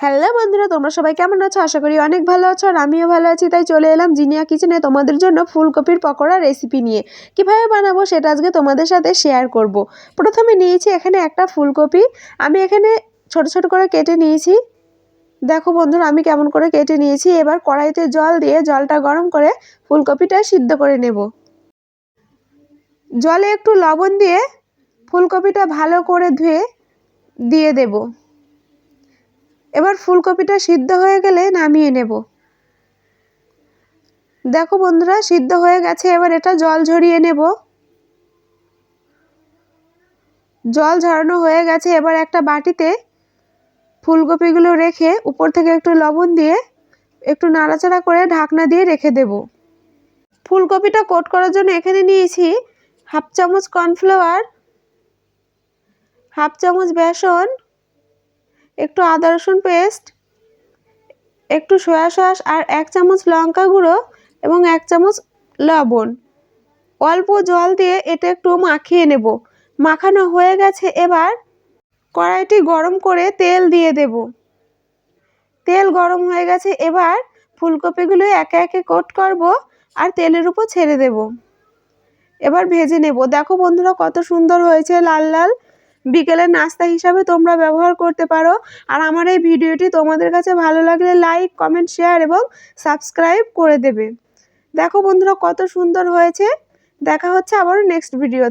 Hello বন্ধুরা, তোমরা সবাই কেমন আছো? আশা করি অনেক ভালো আছো আর আমিও ভালো আছি। তাই চলে এলাম জিনিয়া কিচেনে তোমাদের জন্য ফুলকপির পকোড়া রেসিপি নিয়ে। কীভাবে বানাবো সেটা আজকে তোমাদের সাথে শেয়ার করব। প্রথমে নিয়েছি এখানে একটা ফুলকপি। আমি এখানে ছোট ছোট করে কেটে নিয়েছি। দেখো বন্ধুরা, আমি কেমন করে কেটে নিয়েছি। এবার কড়াইতে জল দিয়ে জলটা গরম করে ফুলকপিটা সিদ্ধ করে নেব। জলে একটু লবণ দিয়ে ফুলকপিটা ভালো করে ধুয়ে দিয়ে দেবো। এবার ফুলকপিটা সিদ্ধ হয়ে গেলে নামিয়ে নেব। দেখো বন্ধুরা, সিদ্ধ হয়ে গেছে, এবার এটা জল ঝরিয়ে নেব। জল ঝরানো হয়ে গেছে, এবার একটা বাটিতে ফুলকপিগুলো রেখে উপর থেকে একটু লবণ দিয়ে একটু নাড়াচাড়া করে ঢাকনা দিয়ে রেখে দেব। ফুলকপিটা কোট করার জন্য এখানে নিয়েছি হাফ চামচ কর্নফ্লাওয়ার, হাফ চামচ বেসন একটু আদা রসুন পেস্ট, একটু সয়া সস আর এক চামচ লঙ্কা গুঁড়ো এবং এক চামচ লবণ। অল্প জল দিয়ে এটা একটু মাখিয়ে নেব। মাখানো হয়ে গেছে এবার কড়াইটি গরম করে তেল দিয়ে দেব। তেল গরম হয়ে গেছে এবার ফুলকপিগুলো একে একে কোট করব আর তেলের উপর ছেড়ে দেব। এবার ভেজে নেব। দেখো বন্ধুরা কত সুন্দর হয়েছে লাল লাল। বিকেলের নাস্তা হিসাবে তোমরা ব্যবহার করতে পারো। আর আমার এই ভিডিওটি তোমাদের কাছে ভালো লাগলে লাইক কমেন্ট শেয়ার এবং সাবস্ক্রাইব করে দেবে। দেখো বন্ধুরা কত সুন্দর হয়েছে। দেখা হচ্ছে আবারও নেক্সট ভিডিও